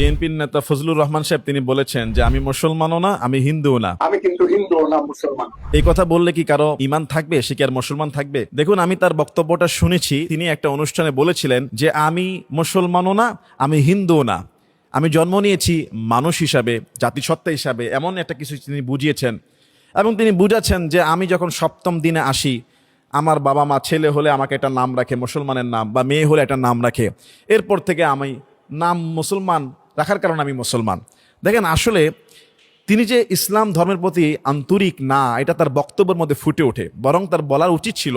বিএনপির নেতা ফজলুর রহমান সাহেব তিনি বলেছেন যে আমি মুসলমানও না আমি হিন্দুও না। আমি কিন্তু হিন্দু না মুসলমান। এই কথা বললে কি কারও ইমান থাকবে? সে কি আর মুসলমান থাকবে? দেখুন আমি তার বক্তব্যটা শুনেছি। তিনি একটা অনুষ্ঠানে বলেছিলেন যে আমি মুসলমানও না আমি হিন্দুও না। আমি জন্ম নিয়েছি মানুষ হিসাবে জাতিসত্তা হিসাবে। এমন একটা কিছু তিনি বুঝিয়েছেন। এবং তিনি বুঝাচ্ছেন যে আমি যখন সপ্তম দিনে আসি আমার বাবা মা ছেলে হলে আমাকে একটা নাম রাখে মুসলমানের নাম বা মেয়ে হলে একটা নাম রাখে। এরপর থেকে আমি নাম মুসলমান রাখার কারণে আমি মুসলমান। দেখেন, আসলে তিনি যে ইসলাম ধর্মের প্রতি আন্তরিক না, এটা তার বক্তব্যের মধ্যে ফুটে ওঠে। বরং তার বলার উচিত ছিল,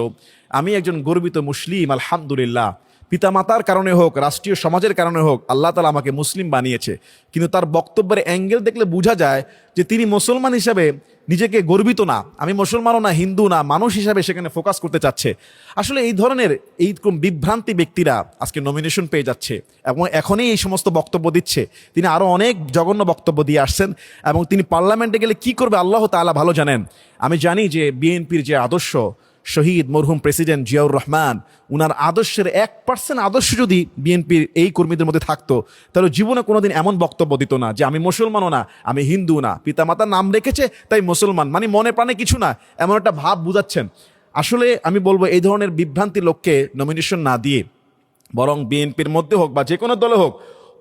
আমি একজন গর্বিত মুসলিম, আলহামদুলিল্লাহ। পিতামাতার কারণে হোক, রাষ্ট্রীয় সমাজের কারণে হোক, আল্লাহ তালা আমাকে মুসলিম বানিয়েছে। কিন্তু তার বক্তব্যের অ্যাঙ্গেল দেখলে বোঝা যায় যে তিনি মুসলমান হিসাবে নিজেকে গর্বিত না, আমি মুসলমানও না, হিন্দু না, মানুষ হিসাবে সেখানে ফোকাস করতে চাচ্ছে। আসলে এই ধরনের এই রকম বিভ্রান্তি ব্যক্তিরা আজকে নমিনেশন পেয়ে যাচ্ছে এবং এখনই এই সমস্ত বক্তব্য দিচ্ছে। তিনি আরও অনেক জঘন্য বক্তব্য দিয়ে আসছেন এবং তিনি পার্লামেন্টে গেলে কি করবে আল্লাহ তাআলা ভালো জানেন। আমি জানি যে বিএনপির যে আদর্শ শহীদ মরহুম প্রেসিডেন্ট জিয়াউর রহমান, উনার আদর্শের এক পার্সেন্ট আদর্শ যদি বিএনপির এই কর্মীদের মধ্যে থাকতো, তাহলে জীবনে কোনোদিন এমন বক্তব্য দিত না যে, আমি মুসলমানও না, আমি হিন্দু না। পিতামাতার নাম রেখেছে, তাই মুসলমান। মানে মনে প্রাণে কিছু না, এমন একটা ভাব বুঝাচ্ছেন। আসলে আমি বলব, এই ধরনের বিভ্রান্তি লোককে নমিনেশন না দিয়ে, বরং বিএনপির মধ্যে হোক বা যে কোনো দলে হোক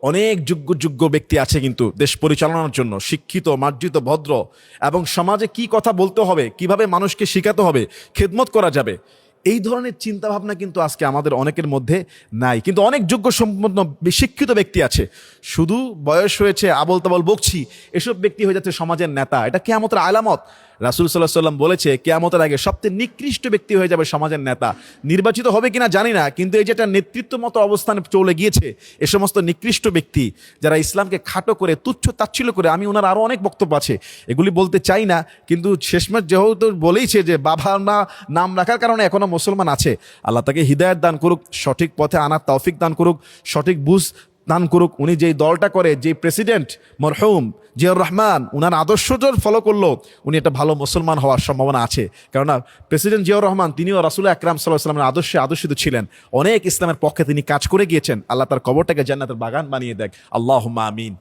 অনেক যোগ্য যোগ্য ব্যক্তি আছে কিন্তু দেশ পরিচালনার জন্য, শিক্ষিত, মার্জিত, ভদ্র, এবং সমাজে কি কথা বলতে হবে, কীভাবে মানুষকে শেখাতে হবে, খেদমত করা যাবে, এই ধরনের চিন্তাভাবনা কিন্তু আজকে আমাদের অনেকের মধ্যে নাই। কিন্তু অনেক যোগ্য সম্পন্ন শিক্ষিত ব্যক্তি আছে। শুধু বয়স হয়েছে আবল তাবল বকছি, এসব ব্যক্তি হয়ে যাচ্ছে সমাজের নেতা। এটা কেয়ামতের আলামত। রাসুল সাল্লাহ সাল্লাম বলেছে, কেয়ামতের আগে সবচেয়ে নিকৃষ্ট ব্যক্তি হয়ে যাবে সমাজের নেতা। নির্বাচিত হবে কিনা জানি না, কিন্তু এই যেটা নেতৃত্ব মতো অবস্থানে চলে গিয়েছে, এ সমস্ত নিকৃষ্ট ব্যক্তি যারা ইসলামকে খাটো করে, তুচ্ছ, তাচ্ছিল্য করে, আমি ওনার আরও অনেক বক্তব্য আছে, এগুলি বলতে চাই না, কিন্তু শেষমেশ যেহেতু বলেইছে যে বাবা না নাম রাখার কারণে এখনও মুসলমান আছে, আল্লাহ তাকে হৃদায়ত দান করুক, সঠিক পথে আনার তৌফিক দান করুক, সঠিক বুঝ দান করুক। উনি যেই দলটা করে, যেই প্রেসিডেন্ট মরহুম, জিয়াউর রহমান, উনার আদর্শ জোর ফলো করল, উনি একটা ভালো মুসলমান হওয়ার সম্ভাবনা আছে। কেননা প্রেসিডেন্ট জিয়াউর রহমান, তিনিও রাসুল আকরাম সাল্লাহ সাল্লামের আদর্শে আদর্শিত ছিলেন। অনেক ইসলামের পক্ষে তিনি কাজ করে গিয়েছেন। আল্লাহ তার কবরটাকে জান্নাতের বাগান বানিয়ে দেখ। আল্লাহ আমিন।